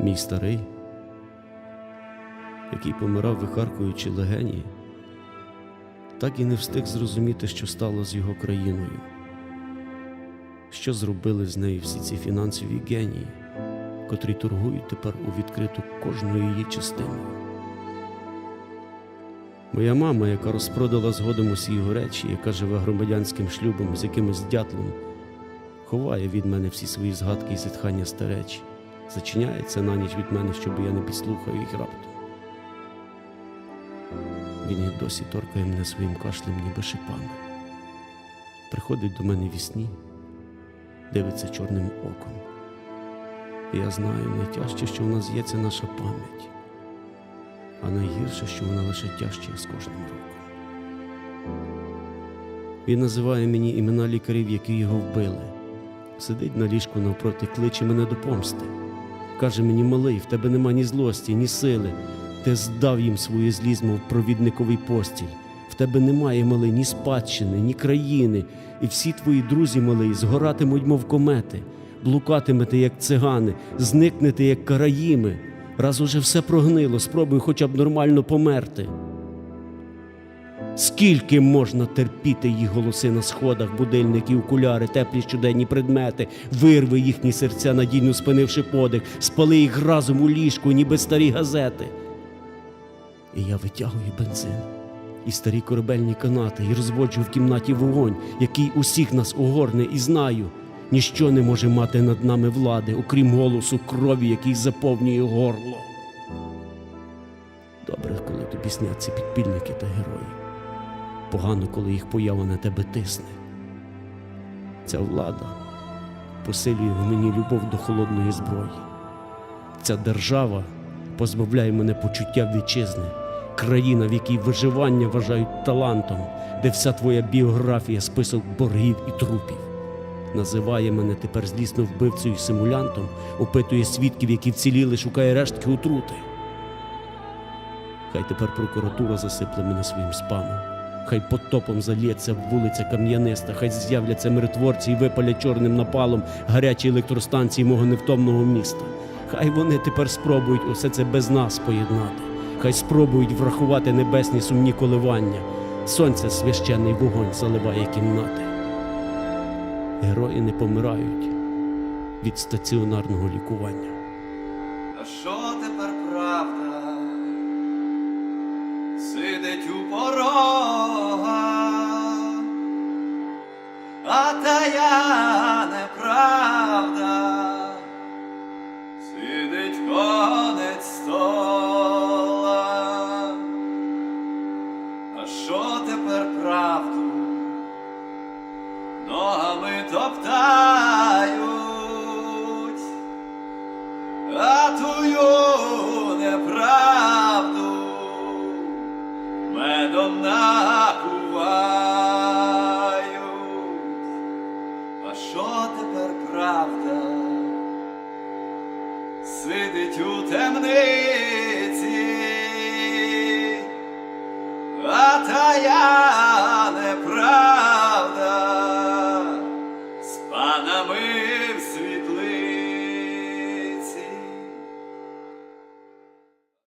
Мій старий, який помирав, вихаркуючи легені, так і не встиг зрозуміти, що стало з його країною, що зробили з нею всі ці фінансові генії, котрі торгують тепер у відкриту кожною її частиною. Моя мама, яка розпродала згодом усі його речі, яка живе громадянським шлюбом з якимось дятлом, ховає від мене всі свої згадки і зітхання старечі, зачиняється на ніч від мене, щоб я не підслухав їх раптом. Він і досі торкає мене своїм кашлем, ніби шипами. Приходить до мене вісні, дивиться чорним оком. Я знаю, найтяжче, що в нас є, це наша пам'ять, а найгірше, що вона лише тяжче з кожним роком. Він називає мені імена лікарів, які його вбили. Сидить на ліжку навпроти, кличе мене до помсти. Каже мені, малий, в тебе нема ні злості, ні сили. Ти здав їм свою злість, мов провідниковий постіль. В тебе немає, малий, ні спадщини, ні країни, і всі твої друзі, малий, згоратимуть, мов комети, блукатимете, як цигани, зникнете, як караїми. Раз уже все прогнило, спробуй хоча б нормально померти. Скільки можна терпіти їх голоси на сходах, будильники, окуляри, теплі щоденні предмети, вирви їхні серця, надійно спинивши подих, спали їх разом у ліжку, ніби старі газети. І я витягую бензин і старі корабельні канати, і розводжу в кімнаті вогонь, який усіх нас огорне, і знаю, ніщо не може мати над нами влади, окрім голосу крові, який заповнює горло. Добре, коли тобі сняться підпільники та герої. Погано, коли їх поява на тебе тисне. Ця влада посилює в мені любов до холодної зброї. Ця держава позбавляє мене почуття вітчизни, країна, в якій виживання вважають талантом, де вся твоя біографія список боргів і трупів. Називає мене тепер злісно вбивцею і симулянтом, опитує свідків, які вціліли, шукає рештки отрути. Хай тепер прокуратура засипле мене своїм спамом. Хай потопом залється вулиця кам'яниста, хай з'являться миротворці і випалять чорним напалом гарячі електростанції мого невтомного міста. Хай вони тепер спробують усе це без нас поєднати. Хай спробують врахувати небесні сумні коливання. Сонце священний вогонь заливає кімнати. Герої не помирають від стаціонарного лікування. А що тепер правда? Сидить у порога, а я неправда, сидить конець стола. А що тепер правду? Ногами топтають, Сидить у темниці, а та я неправда. З панами